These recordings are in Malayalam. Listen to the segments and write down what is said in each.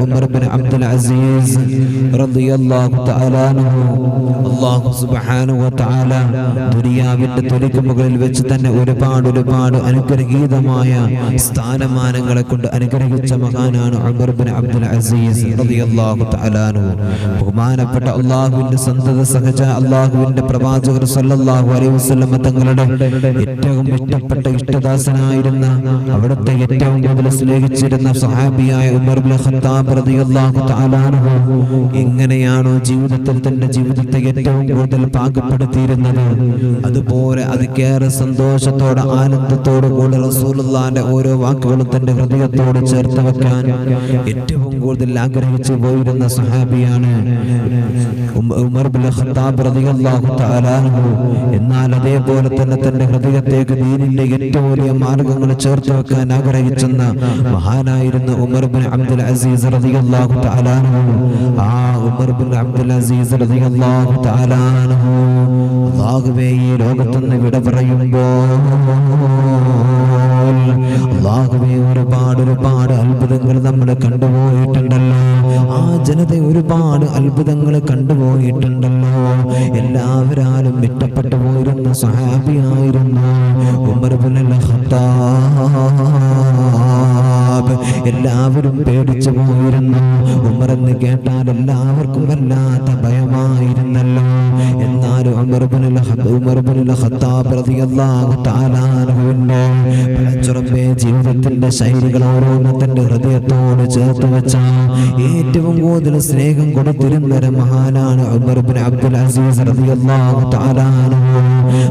ഉമർ ബിൻ അബ്ദുൽ അസീസ് റളിയല്ലാഹു അല്ലാഹു സുബ്ഹാനഹു മുകളിൽ വെച്ച് തന്നെ ഒരുപാട് ഒരുപാട് അനുഗ്രഹീതമായ സ്ഥാനമാനങ്ങളെ കൊണ്ട് അനുഗ്രഹിച്ച മഹാനാണ് ഉമർ ബിൻ അബ്ദുൽ അസീസ് റളിയല്ലാഹു ബഹുമാനപ്പെട്ട അള്ളാഹുവിന്റെ സന്തത സഹജ അള്ളാഹുവിന്റെ പ്രവാചകർ സല്ലല്ലാഹു അലൈഹി വസല്ലം തങ്ങളുടെ ഏറ്റവും ഇഷ്ടപ്പെട്ട ഇഷ്ടദാസനായിരുന്ന അവിടുത്തെ ഏറ്റവും കൂടുതൽ സ്നേഹിച്ചിരുന്ന സഹാബിയായ ഉമർ ബിൻ ഖത്താബ് എങ്ങനെയാണോ ജീവിതത്തിൽ തന്റെ ജീവിതത്തെ ഏറ്റവും കൂടുതൽ പാകപ്പെടുത്തിയിരുന്നത്. അതുപോലെ അതിക്കേറെ സന്തോഷത്തോടെ ആനന്ദത്തോടു കൂടെ റസൂലുള്ളാന്റെ ഓരോ വാക്കുകളും തന്റെ ഹൃദയത്തോട് ചേർത്ത് വെക്കാൻ ഏറ്റവും കൂടുതൽ ആഗ്രഹിച്ചു പോയിരുന്ന സഹാബിയാണ് എന്നാൽ അതേപോലെ തന്നെ തന്റെ ഹൃദയത്തേക്ക് ദീനിന്റെ ഏറ്റവും വലിയ മാർഗങ്ങൾ ചേർത്ത് വെക്കാൻ ആഗ്രഹിച്ചെന്ന മഹാനായിരുന്നു ഉമർ ബിൻ അബ്ദുൽ അസീസ് റളിയല്ലാഹു തആല ആ ഉമർ ബിൻ അബ്ദുൽ അസീസ് റളിയല്ലാഹു തആല അല്ലാഹുവേ ഈ ലോകത്തുനിന്ന് വിട പറയുമ്പോൾ ഒരുപാട് ഒരുപാട് അത്ഭുതങ്ങൾ നമ്മൾ കണ്ടുപോയിട്ടുണ്ടല്ലോ. ആ ജനത ഒരുപാട് അത്ഭുതങ്ങൾ കണ്ടുപോയിട്ടുണ്ടല്ലോ. എല്ലാവരാലും വിട്ടപ്പെട്ടു പോയിരുന്ന സഹാബിയായിരുന്നു ഉമർ ഇബ്നുൽ ഖത്താബ് എല്ലാവരും പേടിച്ചു പോയിരുന്നു. ഉമർ എന്ന് കേട്ടാൽ എല്ലാവർക്കും വല്ലാത്ത ഭയമായിരുന്നല്ലോ. എന്നാലും ജീവിതത്തിന്റെ ശൈലികൾ ഓരോന്നും തന്റെ ഹൃദയത്തോട് ചേർത്ത് വെച്ച ഏറ്റവും കൂടുതൽ സ്നേഹം കൊടുത്തിരുന്ന ഒരു മഹാനാണ് ഉമർ ബിൻ അബ്ദുൽ അസീസ് റളിയല്ലാഹു തആല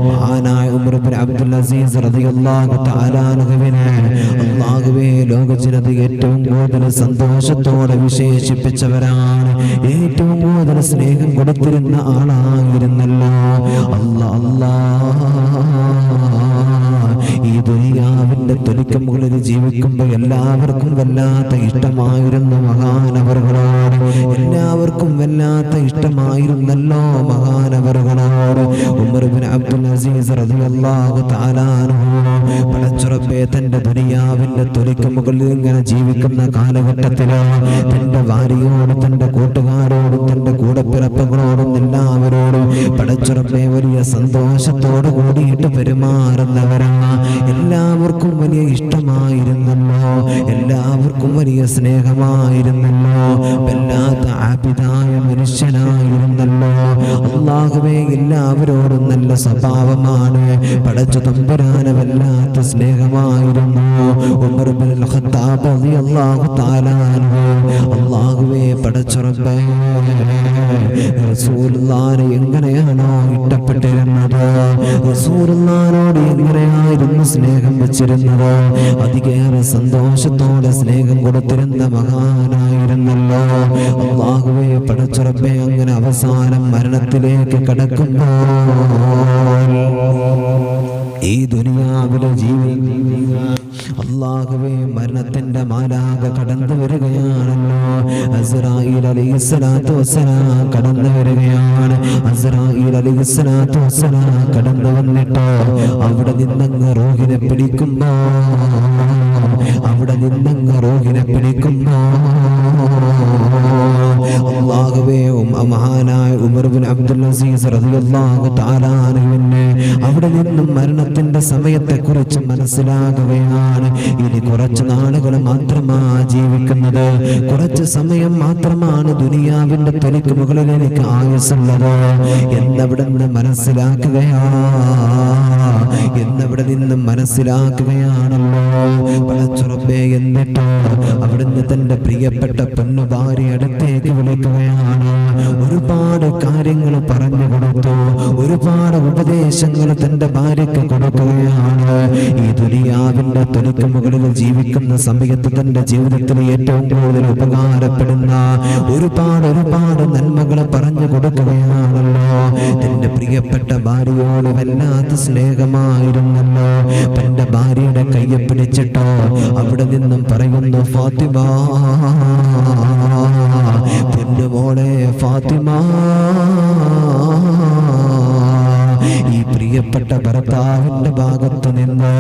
മഹാനായ ഉമർ ബിൻ അബ്ദുൽ അസീസ് റളിയല്ലാഹു തആല അൻഹുവിനെ അല്ലാഹുവേ ലോക ജനത ഏറ്റവും കൂടുതൽ സന്തോഷത്തോടെ വിശേഷിപ്പിച്ചവരാണ്. ഏറ്റവും കൂടുതൽ സ്നേഹം കൊടുത്തിരുന്ന ആളായിരുന്നല്ലോ. അല്ല അല്ലാ. ഈ ദുനിയാവിന്റെ തൊലിക്ക് മുകളിൽ ജീവിക്കുമ്പോൾ എല്ലാവർക്കും വല്ലാത്ത ഇഷ്ടമായിരുന്ന മഹാനവറുകളോട് എല്ലാവർക്കും വല്ലാത്ത ഇഷ്ടമായിരുന്നല്ലോ മഹാനവറുകളോട് ഉമർബിൻ അബ്ദുൽ അസീസ് പടച്ചുറപ്പേ തന്റെ ദുനിയാവിന്റെ തൊലിക്ക് മുകളിൽ ഇങ്ങനെ ജീവിക്കുന്ന കാലഘട്ടത്തിൽ തന്റെ ഭാര്യയോട് തന്റെ കൂട്ടുകാരോടും തന്റെ കൂടപ്പിറപ്പുകളോടും എല്ലാവരോടും പടച്ചുറപ്പേ വലിയ സന്തോഷത്തോട് കൂടിയിട്ട് പെരുമാറുന്നവരാണ്. എല്ലാവർക്കും വലിയ ഇഷ്ടമായിരുന്നല്ലോ. എല്ലാവർക്കും വലിയ സ്നേഹമായിരുന്നല്ലോ. വല്ലാത്ത ആപിതായ മനുഷ്യനായിരുന്നല്ലോ. അള്ളാഹുവേ എല്ലാവരോടും നല്ല സ്വഭാവമാണ്. പടച്ചു തമ്പുരാന് വല്ലാത്ത സ്നേഹമായിരുന്നു അള്ളാഹുവേ പടച്ചുറപ്പേ റസൂലുള്ളാനെ എങ്ങനെയാണോ ഇഷ്ടപ്പെട്ടിരുന്നത്? റസൂലുള്ളാനോട് എങ്ങനെയായിരുന്നു സ്നേഹം വെച്ചിരുന്നത് അതികേറെ സന്തോഷത്തോടെ സ്നേഹം കൊടുത്തിരുന്ന മഹാനായിരുന്നല്ലോ. അള്ളാഹുവെ പടച്ചുറപ്പെ അങ്ങനെ അവസാനം മരണത്തിലേക്ക് കടക്കുമ്പോൾ ഈ ദുനിയാവിലെ ജീവി അള്ളാഹുവെ മരണത്തിന്റെ മാലാക കടന്നു വരികയാണല്ലോ. കടന്നു വരികയാണ്. കടന്നു വന്നിട്ടോ അവിടെ നിന്നങ്ങ് റോഹിനെ പിടിക്കുമ്പോ അവിടെ നിന്നങ്ങ് റോഹിനെ പിടിക്കുമ്പോ അള്ളാഹുവേ മഹാനായ അബ്ദുൽ അസീസ് അവിടെ നിന്നും മരണത്തിന്റെ സമയത്തെ കുറിച്ച് മനസ്സിലാകുകയാണ്. ഇനി കുറച്ച് നാളുകൾ മാത്രമാ ജീവിക്കുന്നത്. കുറച്ച് സമയം മാത്രമാണ് ദുനിയാവിന്റെ തൊലിക്ക് മുകളിൽ എനിക്ക് ആയുസുള്ളത് എന്നവിടെ നിന്ന് മനസ്സിലാക്കുകയാ എന്നവിടെ നിന്ന് മനസ്സിലാക്കുകയാണല്ലോ. പടച്ചുറപ്പേ എന്നിട്ടോ അവിടുന്ന് തന്റെ പ്രിയപ്പെട്ട പെണ്ണു ഭാര്യ അടുത്തേക്ക് വിളിക്കുകയാണ് ഒരുപാട് കാര്യങ്ങൾ പറഞ്ഞു കൊടുത്തു. ഒരുപാട് ഉപദേശങ്ങൾ തന്റെ ഭാര്യക്ക് കൊടുക്കുകയാണ്. ഈ ദുനിയാവിന്റെ മുകളിൽ ജീവിക്കുന്ന സമയത്ത് തന്റെ ജീവിതത്തിൽ ഏറ്റവും കൂടുതൽ ഉപകാരപ്പെടുന്ന ഒരുപാട് ഒരുപാട് നന്മകൾ പറഞ്ഞു കൊടുക്കുകയാണല്ലോ. തന്റെ പ്രിയപ്പെട്ട ഭാര്യയോട് വല്ലാത്ത സ്നേഹമായിരുന്നല്ലോ. തന്റെ ഭാര്യയുടെ കയ്യെ പിടിച്ചിട്ടോ അവിടെ നിന്നും പറയുന്നു ഫാത്തിമ. പൊന്നുമോളെ ഫാത്തിമ. ഈ പ്രിയപ്പെട്ട ഭർത്താവിന്റെ ഭാഗത്ത് നിന്ന്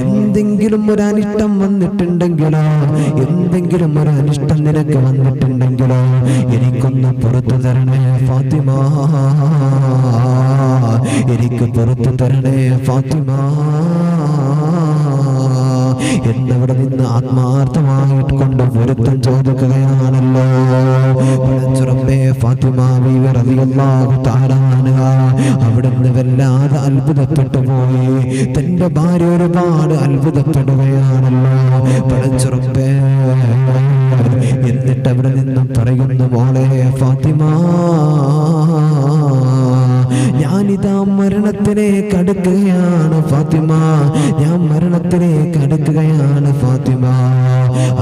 എന്തെങ്കിലും ഒരു അനിഷ്ടം വന്നിട്ടുണ്ടെങ്കിലോ എന്തെങ്കിലും ഒരു അനിഷ്ടം നിനക്ക് വന്നിട്ടുണ്ടെങ്കിലോ എനിക്കൊന്ന് പുറത്തു തരണേ ഫാത്തിമ. എനിക്ക് പുറത്തു തരണേ ഫാത്തിമ. എന്നവിടെ നിന്ന് ആത്മാർത്ഥമായിട്ട് കൊണ്ട് പൊരുത്തം ചോദിക്കുകയാണല്ലോ. അവിടുന്ന് വല്ലാതെ അത്ഭുതപ്പെട്ടു പോയി. തന്റെ ഭാര്യ ഒരുപാട് അത്ഭുതപ്പെടുകയാണല്ലോ. പടച്ചുറപ്പേ എന്നിട്ട് അവിടെ നിന്നും പറയുന്നു മോളെ ഫാത്തിമ ഞാനിതാ മരണത്തിലേക്ക് അടുക്കുകയാണ് ഫാത്തിമ. ഞാൻ മരണത്തിലേക്ക് അടുക്കുകയാണ് ഫാത്തിമ.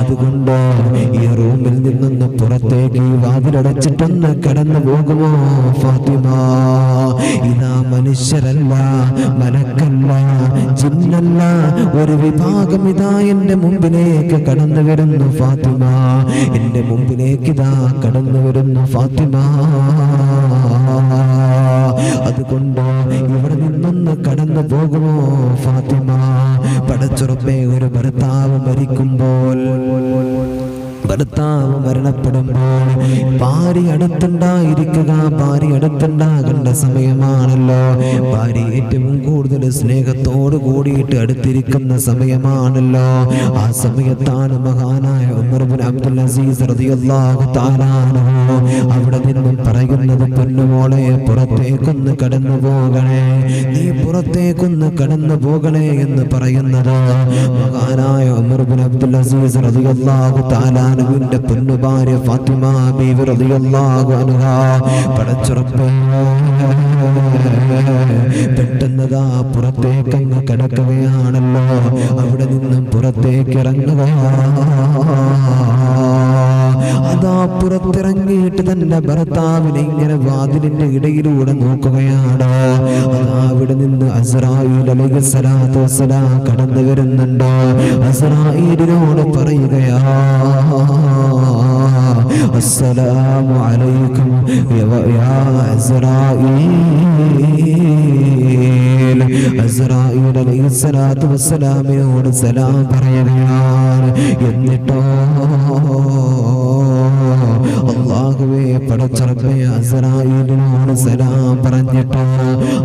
അതുകൊണ്ട് ഈ റൂമിൽ നിന്നൊന്ന് പുറത്തേക്ക് വാതിലടച്ചിട്ടൊന്ന് കടന്നു പോകുമോ ഫാത്തിമ? ഇതാ മനുഷ്യരല്ല മലക്കല്ല ചിന്നല്ല ഒരു വിഭാഗം ഇതാ എന്റെ മുമ്പിലേക്ക് കടന്നു വരുന്നു ഫാത്തിമ. എന്റെ മുമ്പിലേക്ക് ഇതാ കടന്നു വരുന്നു ഫാത്തിമ. അതുകൊണ്ട് ഇവിടെ നിന്നൊന്ന് കടന്നു പോകുമോ ഫാത്തിമ? പടച്ചുറപ്പേ ഒരു ഭർത്താവ് മരിക്കുമ്പോൾ. ഭർത്താവ് മരണപ്പെടുമ്പോൾ ഭാര്യ അടുത്തുണ്ടായിരിക്കുക ഭാര്യ അടുത്തുണ്ടാകേണ്ട സമയമാണല്ലോ. ഭാര്യ ഏറ്റവും കൂടുതൽ സ്നേഹത്തോട് കൂടിയിട്ട് അടുത്തിരിക്കുന്ന സമയമാണല്ലോ. ആ സമയത്താണ് മഹാനായ അസീസ് അവിടെ നിന്നും പറയുന്നത് പൊന്നുമോളെ പുറത്തേക്കൊന്ന് കടന്നു പോകണേ. നീ പുറത്തേക്കൊന്ന് കടന്നു പോകണേ എന്ന് പറയുന്നത് മഹാനായ ഉമർ ബിൻ അബ്ദുൽ അസീസ് റളിയല്ലാഹു തആല അൻഹുവിന്റെ പൊന്നുഭാര്യ ഫാത്തിമ ബീവി റളിയല്ലാഹു അൻഹ. പടച്ചുറപ്പ്. പെട്ടെന്നതാ പുറത്തേക്ക് അങ്ങ് കിടക്കുകയാണല്ലോ. അവിടെ നിന്നും പുറത്തേക്ക് ഇറങ്ങുക. അതാ പുറത്തിറങ്ങിയിട്ട് തന്റെ ഭർത്താവിനെ ഇങ്ങനെ വാതിലിന്റെ ഇടയിലൂടെ നോക്കുകയാണ്. അതാ അവിടെ നിന്ന് അസ്രായിൽ അലൈഹി കടന്നു വരുന്നുണ്ട്. അസ്രായിലിനോട് പറയുകയാ അസ്സലാമു അലൈക്കും യാ അസ്രായീൽ. അസ്രായിൽ അലൈഹി സ്വലാത്തു വസ്സലാമിനോട് സലാം പറയുകയാണ്. എന്നിട്ടോ അള്ളാഹുവേ പടച്ചറപ്പേ അസറായിലിനോട് സലാം പറഞ്ഞിട്ട്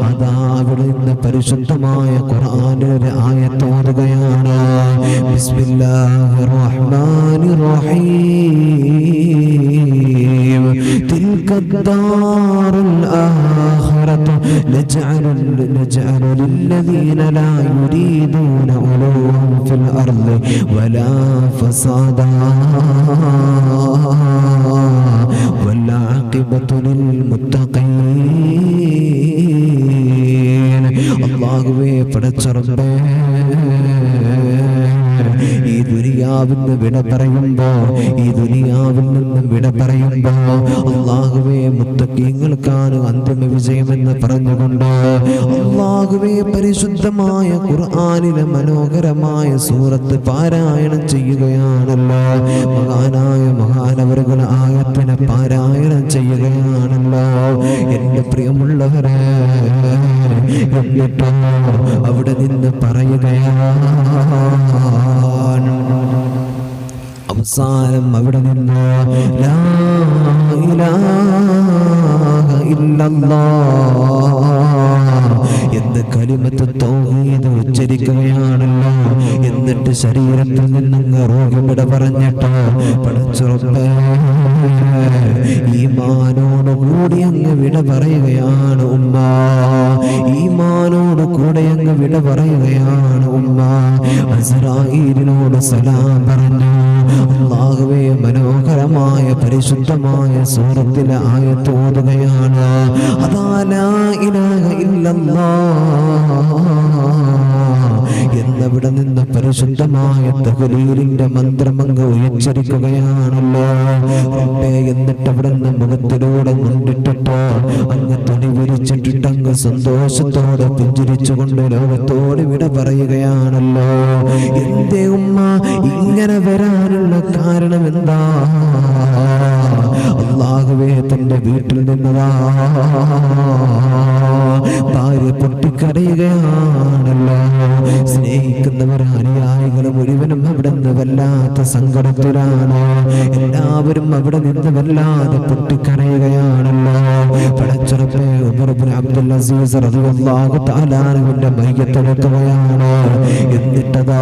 അതാ അവിടെ നിന്ന് പരിശുദ്ധമായ ഖുർആനിലെ ആയത്തോതുകയാണ് ബിസ്മില്ലാഹിർ റഹ്മാനിർ റഹീം تلك الدار الآخرة نجعل نجعل للذين لا يريدون علوا في الأرض ولا فسادا والعاقبة للمتقين الله ويبرد ربه ദുനിയാവിൽ വിട പറയുമ്പോ ഈ ദുനിയാവിൽ നിന്നും വിട പറയുമ്പോ അള്ളാഹുവേ മുത്തക്കീങ്ങൾക്കാണ് അന്തിമ വിജയമെന്ന് പറഞ്ഞുകൊണ്ട് അള്ളാഹുവേ പരിശുദ്ധമായ ഖുർആനിലെ മനോഹരമായ സൂറത്ത് പാരായണം ചെയ്യുകയാണല്ലോ. മഹാനായ മഹാനവറുകൾ ആയത്തിനെ പാരായണം ചെയ്യുകയാണല്ലോ. എന്റെ പ്രിയമുള്ളവരെ എന്നിട്ടോ അവിടെ നിന്ന് പറയുകയാണ് അവസാനം അവിടെ നിന്ന് എന്ന് കലിമത്ത് തൗഹീദ് ഉച്ചരിക്കുകയാണല്ലോ. എന്നിട്ട് ശരീരത്തിൽ നിന്നങ്ങ് റോഗിമിട പറഞ്ഞിട്ട് പടച്ചുറപ്പ് മാനോട് കൂടി അങ്ങ് വിട പറയുകയാണ് ഉമ്മ. ഈ മാനോട് കൂടെ അങ്ങ് വിട പറയുകയാണ് ഉമ്മ. അസറായിരിനോട് സലാം പറഞ്ഞു. പരിശുദ്ധമായ സൂറത്തിലെ ആയത്ത് ഓതുകയാണ് അതാ ലാ ഇലാഹ ഇല്ലല്ലാഹ് എന്നവിടെ നിന്ന് പരിശുദ്ധമായ തഹലീലിന്റെ മന്ത്രമങ്ങ് ഉയച്ചരിക്കുകയാണല്ലോ. എന്നിട്ട് അവിടെ നിന്ന് മുഖത്തിലൂടെ കൊണ്ടിട്ടിട്ടോ അങ്ങ് തുണി വിരിച്ചിട്ടിട്ട് അങ്ങ് സന്തോഷത്തോടെ പുഞ്ചിരിച്ചുകൊണ്ട് ലോകത്തോട് വിട പറയുകയാണല്ലോ. എന്റെ ഉമ്മ ഇങ്ങനെ വരാനുള്ള കാരണം എന്താ? അള്ളാഹുവേ തന്റെ വീട്ടിൽ നിന്നതാ. ഭാര്യ പൊട്ടിക്കരയുകയാണല്ലോ. സ്നേഹിക്കുന്നവർ അനുയായികൾ മുഴുവനും അവിടെ നിന്ന് വല്ലാത്ത സങ്കടത്തിലാണ്. എല്ലാവരും അവിടെ നിന്ന് വല്ലാതെ പൊട്ടിക്കരയുകയാണല്ലോ. പടച്ചുറപ്പെ അബ്ദുൽ അസീസ് റളിയല്ലാഹു മയ്യത്തെടുക്കുകയാണ് എന്നിട്ടതാ.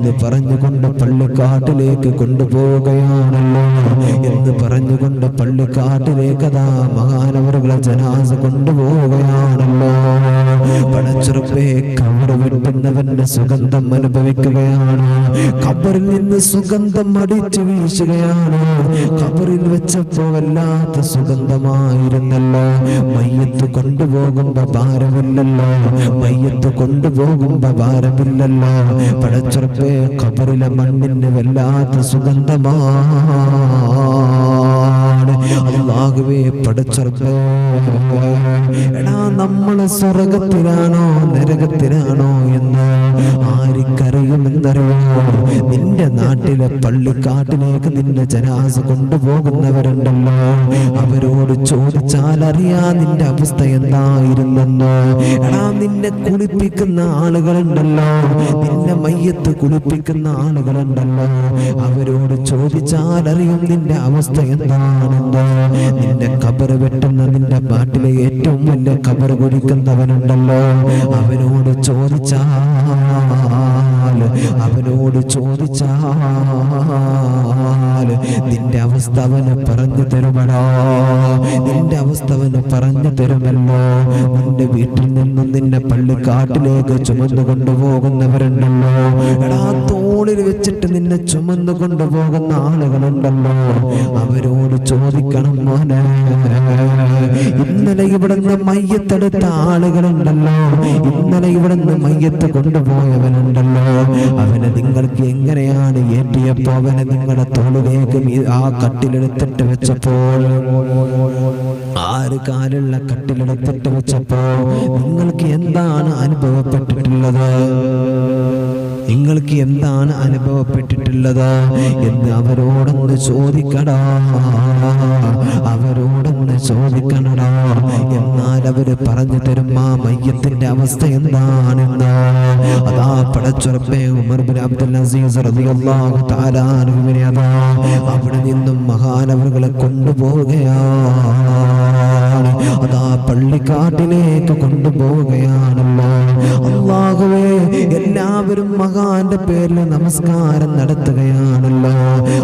എന്ന് പറഞ്ഞുകൊണ്ട് പള്ളിക്കാട്ടിലേക്ക് കൊണ്ടുപോവുകയാണല്ലോ. എന്ന് പറഞ്ഞുകൊണ്ട് പള്ളിക്കാട്ടിലേക്ക് അതാ മഹാനവറുകളെ ജനാസ കൊണ്ടുപോവുകയാണല്ലോ. പടച്ചുറപ്പേ കവർ വിട്ടുന്നവന്റെ സുഗന്ധം അനുഭവിക്കുകയാണ്. കബറിൽ നിന്ന് സുഗന്ധം അടിച്ചു വീശുകയാണ്. കബറിൽ വെച്ചപ്പോ വല്ലാത്ത സുഗന്ധമായിരുന്നല്ലോ. മയ്യത്ത് കൊണ്ടുപോകുമ്പോ ഭാരമില്ലല്ലോ. മയ്യത്ത് കൊണ്ടുപോകുമ്പോ ഭാരമില്ലല്ലോ. പടച്ചുറപ്പേ കബറിലെ മണ്ണിന്റെ വല്ലാത്ത സുഗന്ധമാണ്. അള്ളാഹുവേ പടച്ചുറപ്പേ എടാ നമ്മൾ സ്വർഗത്തിലാണോ നരകത്തിലാണോ എന്ന് ആർക്കറിയുമെന്നറിയോ നിന്റെ നാട്ടിലെ പള്ളിക്കാട്ടിലേക്ക് നിന്റെ ജനാസ കൊണ്ടുപോകുന്നവരുണ്ടല്ലോ. അവരോട് ചോദിച്ചാൽ അറിയാ നിന്റെ അവസ്ഥ എന്തായിരുന്നെന്ന്. എടാ നിന്നെ കുളിപ്പിക്കുന്ന ആളുകളുണ്ടല്ലോ. നിന്നെ മയ്യത്ത് കുളിപ്പിക്കുന്ന ആളുകളുണ്ടല്ലോ. അവരോട് ചോദിച്ചാൽ അറിയും നിന്റെ അവസ്ഥ എന്താണെന്ന്. നിന്റെ കബറ് വെട്ടുന്ന നിന്റെ പാട്ടിലെ ഏറ്റവും വലിയ കബറ് കുടിക്കുന്നവനുണ്ടല്ലോ. അവനോട് ചോദിച്ചാൽ അവനോട് ചോദിച്ചാൽ നിന്റെ അവസ്ഥ അവന് പറഞ്ഞു തരുമടാ നിന്റെ അവസ്ഥ അവന് പറഞ്ഞു തരുമല്ലോ. നിന്റെ വീട്ടിൽ നിന്നും നിന്നെ പള്ളിക്കാട്ടിലേക്ക് ചുമന്നു കൊണ്ടുപോകുന്നവരുണ്ടല്ലോ. എടാ തോളിൽ വെച്ചിട്ട് നിന്നെ ചുമന്നു കൊണ്ടുപോകുന്ന ആളുകളുണ്ടല്ലോ. അവരോട് ചോദിക്കണം മോനെ ഇന്നലെ ഇവിടുന്ന് മയ്യത്തെടുത്ത ആളുകളുണ്ടല്ലോ. ഇന്നലെ ഇവിടുന്ന് മയ്യത്ത് കൊണ്ടുപോയവനുണ്ടല്ലോ. അവനെ നിങ്ങൾക്ക് എങ്ങനെയാണ് ഏറ്റിയപ്പോ അവനെ നിങ്ങളുടെ തോളിലേക്ക് ആ കട്ടിലെടുത്തിട്ട് വെച്ചപ്പോൾ ആറ് കാലുള്ള കട്ടിലെടുത്തിട്ട് വെച്ചപ്പോ നിങ്ങൾക്ക് എന്താണ് അനുഭവപ്പെട്ടിട്ടുള്ളത്? നിങ്ങൾക്ക് എന്താണ് അനുഭവപ്പെട്ടിട്ടുള്ളത് എന്ന് അവരോടൊന്ന് ചോദിക്കടാ. അവരോടൊന്ന് ചോദിക്കണടാ. എന്നാൽ അവർ പറഞ്ഞു തരും ആ മയ്യത്തിന്റെ അവസ്ഥ എന്താണെന്ന്. അതാ പടച്ചുറപ്പേ ഉമർ ബിൻ അബ്ദുൽ അസീസ് റളിയല്ലാഹു തആല അൻഹുവിനെ അതാ അവിടെ നിന്നും മഹാനവറുകളെ കൊണ്ടുപോവുകയാണ്. അതാ പള്ളിക്കാട്ടിലേക്ക് കൊണ്ടുപോവുകയാണല്ലോ. അള്ളാഹുവേ എല്ലാവരും മഹാന്റെ പേരിൽ നമസ്കാരം നടത്തുകയാണല്ലോ.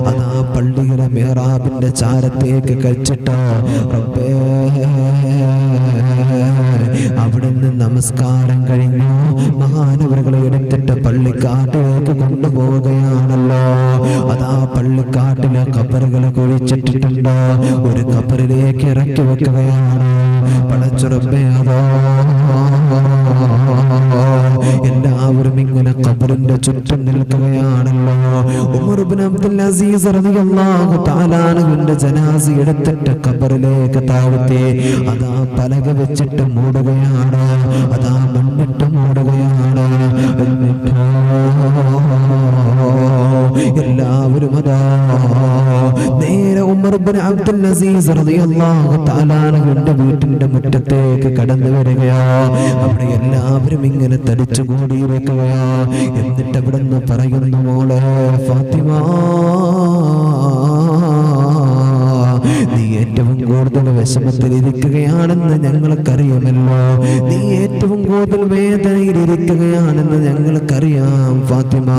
അതാ പള്ളിയുടെ മേറാബിന്റെ ചാരത്തേക്ക് കഴിച്ചിട്ടോ. റബ്ബേ അവിടുന്ന് നമസ്കാരം കഴിഞ്ഞു. മഹാനവറുകളെ എടുത്തിട്ട് പള്ളിക്കാട്ടിലേക്ക് കൊണ്ടുപോവുകയാണല്ലോ. അതാ പള്ളിക്കാട്ടിലെ കബറുകൾ കുഴിച്ചിട്ടിട്ടുണ്ട്. ഒരു കബറിലേക്ക് ഇറക്കി വെക്കുകയാണ്. പടച്ചുറപ്പേ അതോ എല്ലാവരും ഇങ്ങനെ കബറിന്റെ ചുറ്റും നിൽക്കുകയാണല്ലോ. ഉമർ ഇബ്നു അബ്ദുൽ അസീസ് റളിയല്ലാഹു തആല അൻഹുവിന്റെ ജനാസ എടുത്തിട്ട് കബറിലേക്ക് താഴ്ത്തി. അതാ പലക വെച്ചിട്ട് മൂടുകയാണ്. അതാ മണ്ണിട്ട് മൂടുകയാണ്. എന്നിട്ടോ എല്ലാവരും അതാ. നേരെ ഉമർ ബിൻ അബ്ദുൽ അസീസ് റളിയല്ലാഹു തആല അൻഹുവിന്റെ വീട്ടിന്റെ മുറ്റത്തേക്ക് കടന്നു വരികയാ. അവിടെ എല്ലാവരും ഇങ്ങനെ തടിച്ചു കൂടിയിരിക്കുകയാ എന്നിട്ട് അവിടെ നിന്ന് പറയുന്നു മോളെ ഫാത്തിമ. നീ ഏറ്റവും കൂടുതൽ വിഷമത്തിലിരിക്കുകയാണെന്ന് ഞങ്ങൾക്കറിയാമല്ലോ. നീ ഏറ്റവും കൂടുതൽ വേദനയിലിരിക്കുകയാണെന്ന് ഞങ്ങൾക്കറിയാം ഫാത്തിമ.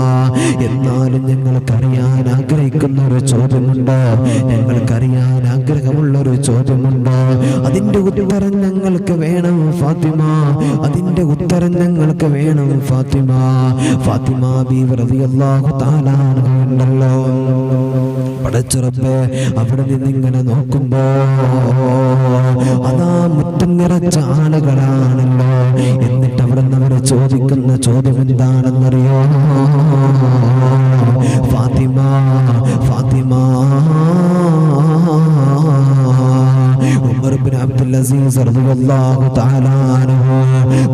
എന്നാലും ഞങ്ങൾക്കറിയാൻ ആഗ്രഹിക്കുന്ന ഒരു ചോദ്യമുണ്ട്. ഞങ്ങൾക്കറിയാൻ ആഗ്രഹമുള്ള ഒരു ചോദ്യമുണ്ട്. അതിന്റെ ഉത്തരം ഞങ്ങൾക്ക് വേണം ഫാത്തിമ. അതിന്റെ ഉത്തരം ഞങ്ങൾക്ക് വേണം ഫാത്തിമ. ഫാത്തിമ ബി റളിയല്ലാഹു തആല ഉണ്ടല്ലോ. പടച്ചുറപ്പ് അവിടെ നിന്ന് ഇങ്ങനെ നോക്കുമ്പോ അതാ മുറ്റം നിറച്ച ആളുകളാണല്ലോ എന്നിട്ട് അവിടെ അവർ ചോദിക്കുന്ന ചോദ്യം എന്താണെന്നറിയോ? ഫാത്തിമ ഫാത്തിമ അബ്ദുൽ അസീസ് റളിയല്ലാഹു തആല അൻഹു.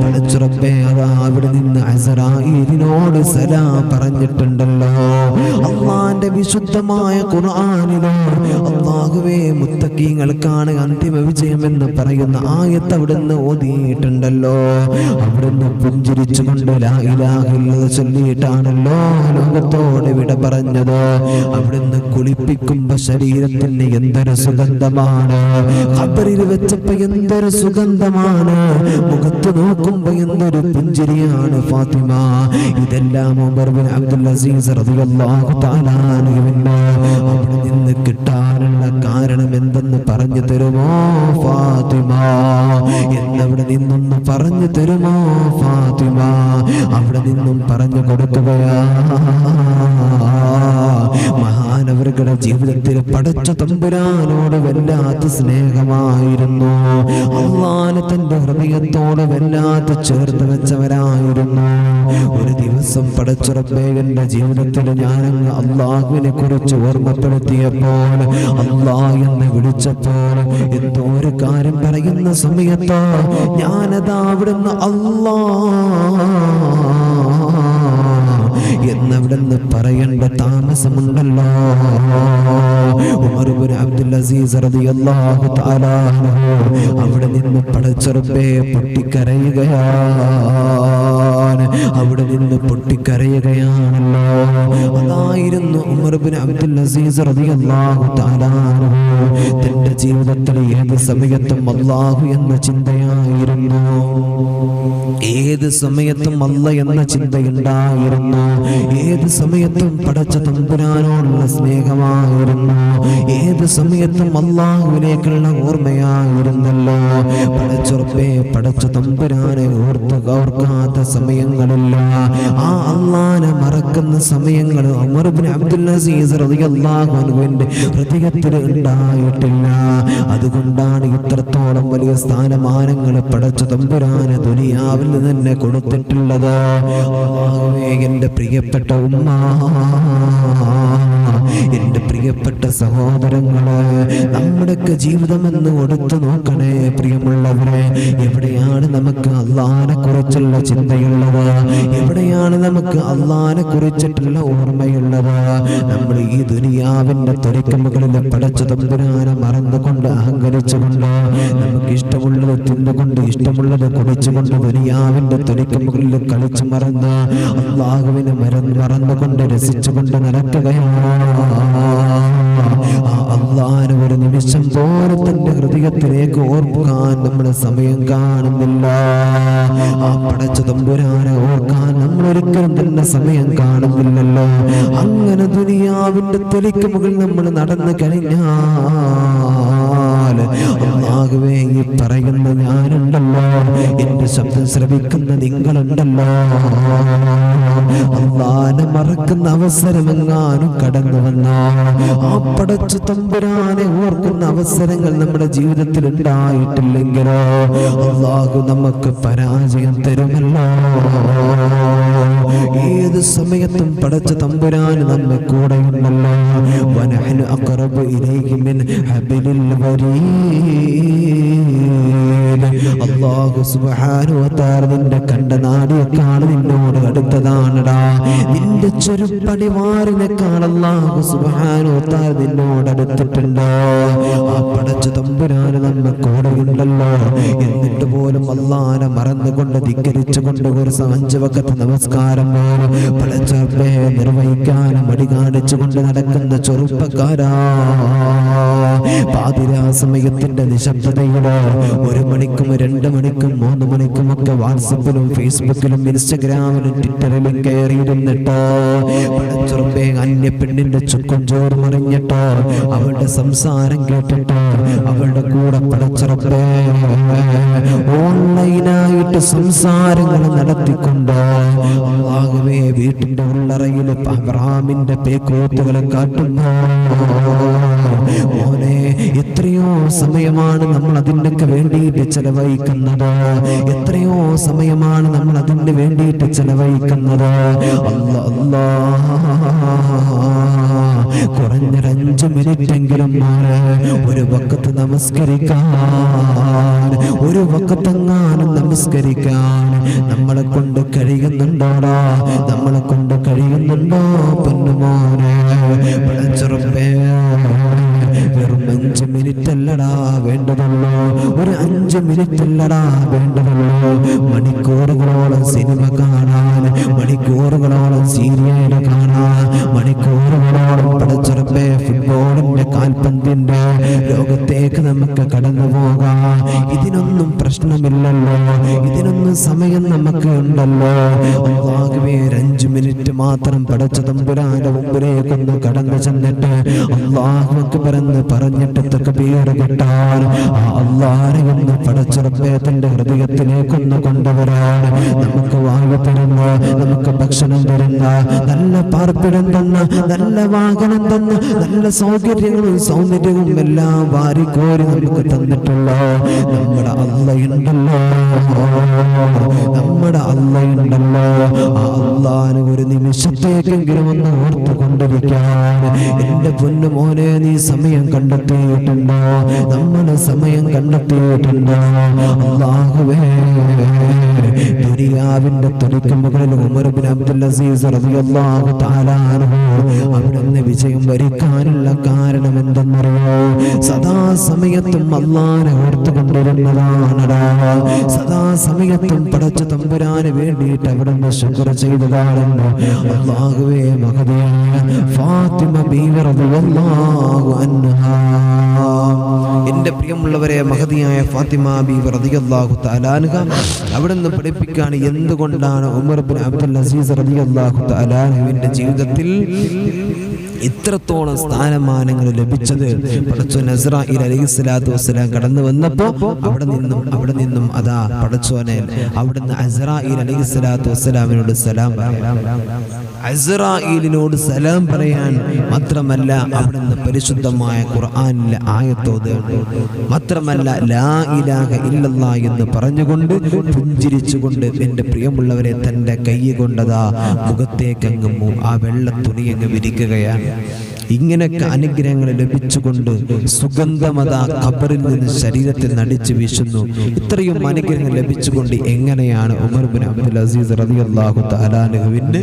പടച്ച റബ്ബേ അതാ അവിടെ നിന്ന് അസറായിലിനോട് സലാം പറഞ്ഞിട്ടുണ്ടല്ലോ. അള്ളാന്റെ വിശുദ്ധമായ ഖുർആനിലോ അള്ളാഹുവേ മുത്തക്കീങ്ങൾക്കാണ് അന്തിമ വിജയം എന്ന് പറയുന്ന ആയത്ത് അവിടുന്ന് ഓതിയിട്ടുണ്ടല്ലോ. അവിടുന്ന് പുഞ്ചിരിച്ചുകൊണ്ട് ലാ ഇലാഹ ഇല്ലല്ലാഹ് ചൊല്ലിയിട്ടാണല്ലോ ലോകത്തോട് വിട പറഞ്ഞത്. അവിടുന്ന് കുളിപ്പിക്കുമ്പോ ശരീരത്തിന് എന്തൊരു സുഗന്ധമാണ്. ഖബറിൽ വെച്ചപ്പോ എന്തൊരു സുഗന്ധമാണ്. മുഖത്ത് നോക്കുമ്പോ എന്തൊരു പുഞ്ചിരിയാണ് ഫാത്തിമ. ഇതെല്ലാം അബ്ദുൽ അസീസ് അവിടെ നിന്ന് കിട്ടാനുള്ള കാരണം എന്തെന്ന് പറഞ്ഞു തരുമോ ഫാത്തിമ? എന്നവിടെ നിന്നൊന്ന് പറഞ്ഞു തരുമോ ഫാത്തിമ? അവിടെ നിന്നും പറഞ്ഞു കൊടുക്കുകയാ. മഹാനവരുടെ ജീവിതത്തിൽ പടച്ച തമ്പുരാനോട് വല്ലാത്ത സ്നേഹമായിരുന്നു. അള്ളാനെ തന്റെ ഹൃദയത്തോട് വല്ലാത്ത ചേർത്ത് വെച്ചവരായിരുന്നു. ഒരു ദിവസം പടച്ചുറപ്പേ എന്റെ ജീവിതത്തിൽ ഞാൻ അള്ളാഹുവിനെ കുറിച്ച് ഓർമ്മപ്പെടുത്തിയപ്പോൾ അള്ളാ എന്ന് വിളിച്ചപ്പോൾ എന്തോ ഒരു കാര്യം പറയുന്ന സമയത്ത് ഞാനതാ അവിടുന്ന് അള്ളാ എന്നവിടുന്ന് പറയേണ്ട താമസമുണ്ടല്ലോ. അവിടെ നിന്ന് പടച്ചെറുപ്പേ പൊട്ടിക്കരയുകയാണ്. അവിടെ നിന്ന് പൊട്ടിക്കരയുകയാണല്ലോ. അതായിരുന്നു ഉമർ ഇബ്നു അബ്ദുൽ അസീസ് റളിയല്ലാഹു തആല തന്റെ ജീവിതത്തിൽ ഏത് സമയത്തും അല്ലാഹു എന്ന ചിന്തയായിരുന്നു. ഏത് സമയത്തും അല്ല എന്ന ചിന്തയുണ്ടായിരുന്നു. ഏത് സമയത്തും പടച്ച തമ്പുരാനോടുള്ള സ്നേഹമായിരുന്നു. ഏത് സമയത്തും അള്ളാഹുവിലേക്കുള്ള ഓർമ്മയായിരുന്നല്ലോ. പടച്ചുറപ്പേ പടച്ച തമ്പുരാനെ ഓർത്ത് ഓർക്കാത്ത സമയങ്ങളില്ല. ആ അല്ലാനെ മറക്കുന്ന സമയങ്ങൾ അസീസ് ഉണ്ടായിട്ടില്ല. അതുകൊണ്ടാണ് ഇത്രത്തോളം വലിയ സ്ഥാനമാനങ്ങൾ പടച്ച തമ്പുരാന് ദുനിയാവിൽ തന്നെ കൊടുത്തിട്ടുള്ളത്. എന്റെ പ്രിയപ്പെട്ട ഉമ്മ എന്റെ പ്രിയപ്പെട്ട സഹോദരങ്ങൾ നമ്മുടെയൊക്കെ ജീവിതമെന്ന് കൊടുത്തു നോക്കണേ പ്രിയമുള്ളവരെ. എവിടെയാണ് നമുക്ക് അള്ളാനെ കുറിച്ചുള്ള ചിന്തയുള്ളത്? എവിടെയാണ് നമുക്ക് അള്ളാനെ കുറിച്ചിട്ടുള്ള ഓർമ്മയുള്ളത്. നമ്മൾ ഈ ദുനിയാവിന്റെ തൊലിക്കമ്പുകളിൽ പടച്ച തമ്പുരാനെ മറന്നുകൊണ്ട് അഹങ്കരിച്ചുകൊണ്ട് നമുക്ക് ഇഷ്ടമുള്ളത് തിന്നുകൊണ്ട് ഇഷ്ടമുള്ളത് കുടിച്ചുകൊണ്ട് ദുനിയാവിന്റെ തൊലിക്കമ്പുകളിൽ കളിച്ചു മറന്ന് അള്ളാഹുവിനെ മറന്ന് മറന്നുകൊണ്ട് രസിച്ചുകൊണ്ട് നടക്കുകയാണ്. അള്ളാഹനെ ഒരു നിമിഷം പോലെ തന്റെ ഹൃദയത്തിലേക്ക് ഓർക്കാൻ നമ്മുടെ സമയം കാണുന്നില്ല. ആ പടച്ച തമ്പുരാനെ ഓർക്കാൻ നമ്മൾ ഒരിക്കലും തന്നെ സമയം കാണുന്നില്ലല്ലോ. അങ്ങനെ ദുനിയാവിന്റെ തൊലിക്ക് മുകളിൽ നമ്മൾ നടന്നു കഴിഞ്ഞാൽ അള്ളാഹുവേ ഈ പറയുന്ന ഞാനുണ്ടല്ലോ. എന്റെ ശബ്ദം ശ്രവിക്കുന്ന നിങ്ങളുണ്ടല്ലോ. അള്ളാനെ മറക്കുന്ന അവസരമെങ്ങാനും കടന്നു വന്ന. ആ പടച്ചു തമ്പുരാനെ ഓർക്കുന്ന അവസരങ്ങൾ നമ്മുടെ ജീവിതത്തിൽ ഉണ്ടായിട്ടില്ലെങ്കിലോ? അള്ളാഹു നമുക്ക് പരാജയം തരുമല്ലോ. ഏത് സമയത്തും പടച്ച തമ്പുരാൻ നമ്മെ കൂടെയുണ്ടല്ലോ. വനഹനു അക്കറബ് ഇലൈഹി മിൻ ഹബിലിൽ വരീദ് വ തആല നിന്റെ കണ്ട നാടിയേക്കാൾ നിന്നോട് അടുത്തതാണടാ. നിന്റെ ചെരുപ്പടിവാറിനേക്കാൾ അല്ലാഹു സുബ്ഹാനഹു വ തആല നിന്നോട് അടുത്തിട്ടുണ്ട്? ആ പടച്ച തമ്പുരാൻ നമ്മെ കൂടെയുണ്ടല്ലോ എന്നിട്ട് പോലും അള്ളാനെ മറന്നുകൊണ്ട് ധിക്കരിച്ചുകൊണ്ട് ഒരു സ- വക്കത്ത് നമസ്കാരം പോലും പടച്ചപ്പേ നിർവഹിക്കാൻ മടി കാണിച്ചുകൊണ്ട് നടക്കുന്ന ചെറുപ്പക്കാരാ. പാതിരാ സമയത്തിന്റെ നിശബ്ദതയുടെ ഒരു മണിക്കും രണ്ട് മണിക്കും മൂന്ന് മണിക്കും ഒക്കെ വാട്സപ്പിലും ഫേസ്ബുക്കിലും ഇൻസ്റ്റഗ്രാമിലും ട്വിറ്ററിലും കയറിയിരുന്നിട്ടോ? പടച്ചുറപ്പേ അന്യ പെണ്ണിന്റെ ചുക്കും ചോറ് മറിഞ്ഞിട്ടോ അവളുടെ സംസാരം കേട്ടിട്ട്? അവളുടെ കൂടെ പടച്ചുറപ്പേ ഓൺലൈനായിട്ട് സംസാരങ്ങൾ നടത്തിക്കൊണ്ട്? അള്ളാഹുവേ വീട്ടിന്റെ ഉള്ളറയിൽ അബ്രാമിന്റെ പേക്കോത്തുകളെ കാട്ടുമ്പോ മോനെ എത്രയോ സമയമാണ് നമ്മൾ അതിന്റെയൊക്കെ വേണ്ടിയിട്ട് ചെലവഴിക്കുന്നത്. എത്രയോ സമയമാണ് നമ്മൾ അതിന് വേണ്ടിയിട്ട് ചെലവഴിക്കുന്നത്. അല്ല അല്ലാ. കുറഞ്ഞൊരു അഞ്ച് മിനിറ്റെങ്കിലും മാറി. ഒരു വക്കത്ത് നമസ്കരിക്കാൻ ഒരു വക്കത്തെങ്ങാനും നമസ്കരിക്കാൻ. നമ്മളെ കൊണ്ട് കഴിയുന്നുണ്ടോടാ? നമ്മളെ കൊണ്ട് കഴിയുന്നുണ്ടോ പൊന്നുമോനെ? വെറും അഞ്ച് മിനിറ്റ് അല്ലടാ വേണ്ടതല്ലോ ഒരു അഞ്ച് മിനിറ്റ് അല്ലടാ വേണ്ടതല്ലോ മണിക്കൂറുകളോളം സിനിമ കാണാൻ മണിക്കൂറുകളോളം സീരിയൽ കാണാൻ മണിക്കൂറുകളോളം പടച്ചുറപ്പേ ഫുട്ബോളിന്റെ കാൽപന്തിന്റെ ലോകത്തേക്ക് നമുക്ക് കടന്നു പോകാം. ഇതിനൊന്നും പ്രശ്നമില്ലല്ലോ. ഇതിനൊന്നും സമയം നമുക്ക് ഉണ്ടല്ലോ. അള്ളാഹുവേ ഒരു മിനിറ്റ് മാത്രം പടച്ച തമ്പുരാന്റെ മുമ്പിലേക്കൊന്ന് കടന്നു ചെന്നിട്ട് അള്ളാഹുക്ക് പറന്ന് പറഞ്ഞിട്ട് തകബീർ കിട്ടാൻ ആ അള്ളാഹനെ ഒന്ന് പടച്ചുറപ്പേ തന്റെ ഹൃദയത്തിലേക്കൊന്ന് കൊണ്ടുവരാൻ നമുക്ക് വാങ്ങി തരുന്ന നമുക്ക് ഭക്ഷണം തരുന്ന. നല്ല പാർപ്പിടം തന്ന നല്ല വാഹനം തന്ന നല്ല സൗകര്യങ്ങളും സൗന്ദര്യവും എല്ലാം വാരിക്കോരി നമുക്ക് തന്നിട്ടുള്ള? നമ്മുടെ അള്ളയുണ്ടല്ലോ നമ്മുടെ അല്ലയുണ്ടല്ലോ ആ അള്ളാന് ഒരു നിമിഷത്തേക്കെങ്കിലും ഒന്ന് ഓർത്തു കൊണ്ടിരിക്കാൻ എന്റെ പൊന്നു മോനെ നീ സമയം കണ്ടെത്തിയിട്ടുണ്ടോ? നമ്മുടെ സമയം കണ്ടെത്തിയിട്ടുണ്ടോ? അള്ളാഹുവേ ദുനിയാവിന്റെ തുടിക്ക് മുകളിൽ ഉമർ ബിൻ അബ്ദുൽ അസീസ് റളിയല്ലാഹു തആല അൻഹു അവിടുന്ന് വിജയം വരിക്കാനുള്ള കാരണം എന്തെന്നറിയോ സദാ സമയത്തും അള്ളാനെ ഓർത്തുകൊണ്ടിരുന്നതാണടാ. സദാ സമയത്തും പടച്ച തമ്പുരാന് വേണ്ടിയിട്ട് അവിടുന്ന് ശുക്ര ചെയ്തതാണെന്ന് അള്ളാഹുവേ മഹതിയായ ഫാത്തിമ എന്റെ പ്രിയമുള്ളവരെ മഹതിയായ ഫാത്തിമ ബി റതിയല്ലാഹു തലാനുക അവിടെ അവിടുന്ന് പഠിപ്പിക്കാണ് എന്തുകൊണ്ടാണ് ഉമർ ബിൻ അബ്ദുൽ അസീസ് റതിയല്ലാഹു തലാനുവിന്റെ ജീവിതത്തിൽ ഇത്രത്തോളം സ്ഥാനമാനങ്ങൾ ലഭിച്ചത് പടച്ചു നസ്രായിൽ അലൈഹി സ്വലാത്തു വസ്സലാം കടന്നു വന്നപ്പോ അവിടെ നിന്നും അവിടെ നിന്നും അതാ പടച്ചോനെ അവിടുന്ന് അസ്രായിൽ അലൈഹി സ്വലാത്തു വസ്സലാമിനോട് സലാം പറയാം. അസ്രായിലിനോട് സലാം പറയാൻ മാത്രമല്ല അവിടുന്ന് പരിശുദ്ധമായ ഖുർആാനിലെ ആയത്തോത് മാത്രമല്ല ലാ ഇലാഹ ഇല്ലല്ലാ എന്ന് പറഞ്ഞുകൊണ്ട് പുഞ്ചിരിച്ചുകൊണ്ട് എന്റെ പ്രിയമുള്ളവരെ തന്റെ കൈ കൊണ്ടതാ മുഖത്തേക്കങ്ങ് ആ വെള്ള തുണിയങ്ങ് വിരിക്കുകയാണ്. ഇങ്ങനെയൊക്കെ അനുഗ്രഹങ്ങൾ ലഭിച്ചുകൊണ്ട് സുഗന്ധമത ഖബറിൽ നിന്ന് ശരീരത്തിൽ നടിച്ചു വീശുന്നു. ഇത്രയും അനുഗ്രഹങ്ങൾ ലഭിച്ചുകൊണ്ട് എങ്ങനെയാണ് ഉമർ ബിൻ അബ്ദുൽ അസീസ് റളിയല്ലാഹു തആലാനുവിന്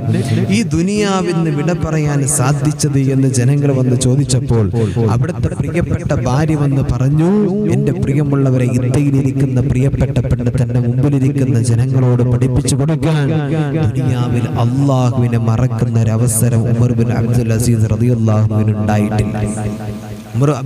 ഈ ദുനിയാവിൽ നിന്ന് വിട പറയാൻ സാധിച്ചത് എന്ന് ജനങ്ങൾ വന്ന് ചോദിച്ചപ്പോൾ അവിടുത്തെ പ്രിയപ്പെട്ട ഭാര്യ വന്ന് പറഞ്ഞു എന്റെ പ്രിയമുള്ളവരെ ഇത്തയിലിരിക്കുന്ന പ്രിയപ്പെട്ട പെണ്ണ് തന്റെ മുമ്പിലിരിക്കുന്ന ജനങ്ങളോട് പഠിപ്പിച്ചു കൊടുക്കാൻ. ദുനിയാവിൽ അള്ളാഹുവിനെ മറക്കുന്ന ഒരു അവസരം ഉമർ ബിൻ അബ്ദുൽ അസീസ് റളിയല്ലാഹുവിന് ഉമർ